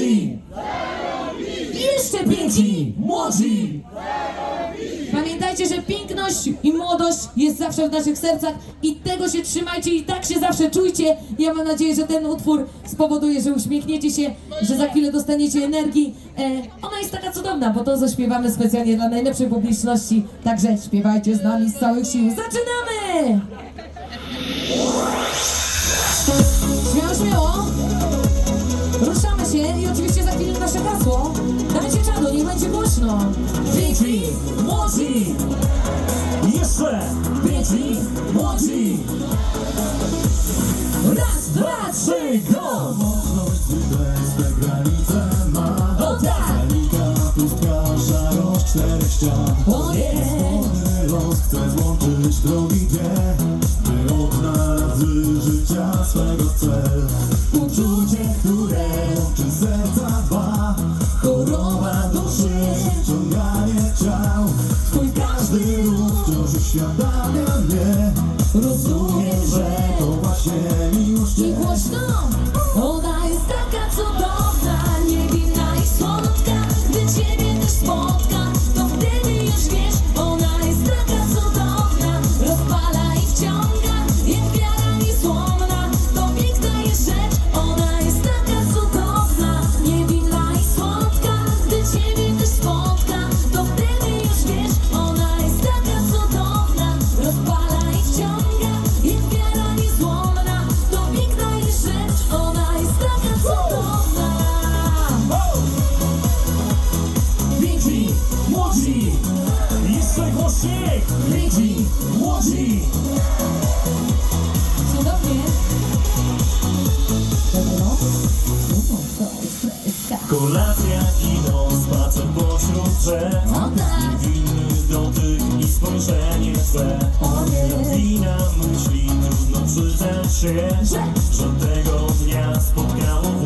młodzi! Jeszcze piękni, młodzi! Pamiętajcie, że piękność i młodość jest zawsze w naszych sercach i tego się trzymajcie i tak się zawsze czujcie. Ja mam nadzieję, że ten utwór spowoduje, że uśmiechniecie się, że za chwilę dostaniecie energii. E, ona jest taka cudowna, bo to zaśpiewamy specjalnie dla najlepszej publiczności. Także śpiewajcie z nami z całych sił. Zaczynamy! Głośno. Piękni, młodzi! Jeszcze piękni, młodzi! Raz, dwa, trzy, go! Granice ma O tak! Pustka, szarość czterech ścian O nie! Los chce złączyć drogi dwie By odnaleźć życia swego cel uświadamia mnie Rozumiem, że to właśnie miłość I głośno! Ona jest taka cudowna, niewinna Głośniej! Piękni, młodzi! Cudownie. No. Kolacja, kino, spacer pośród drzew O tak. Niewinny dotyk i spojrzenie Twe O nie. Wina myśli, trudno przyznać się Że. Że tego dnia spotkało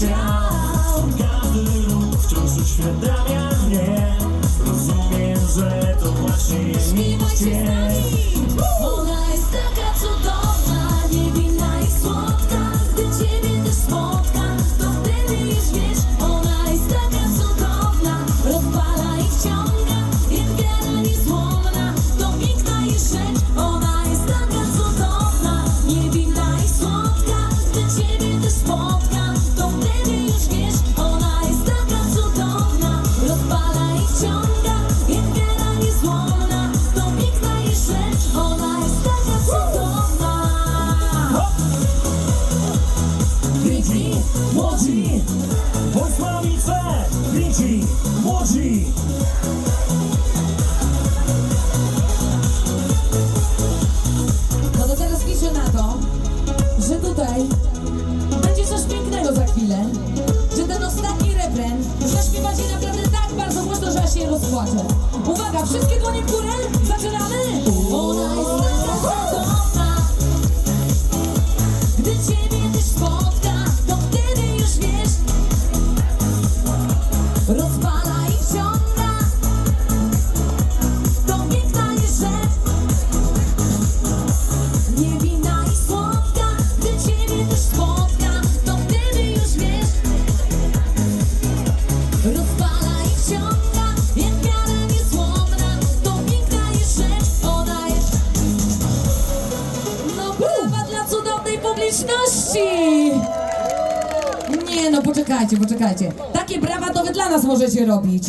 ciał Każdy ruch wciąż uświadamia mnie Rozumiem, że to właśnie jest miłość nami. Ona jest taka cudowna, Piękni, młodzi! No to teraz liczę na to, że tutaj będzie coś pięknego za chwilę. Że ten ostatni refren zaśpiewacie naprawdę tak bardzo głośno, że aż się rozpłaczę. Uwaga, wszystkie dłonie w górę, zaczynamy! Dla cudownej publiczności! Nie no, poczekajcie, poczekajcie. Takie brawa to wy dla nas możecie robić.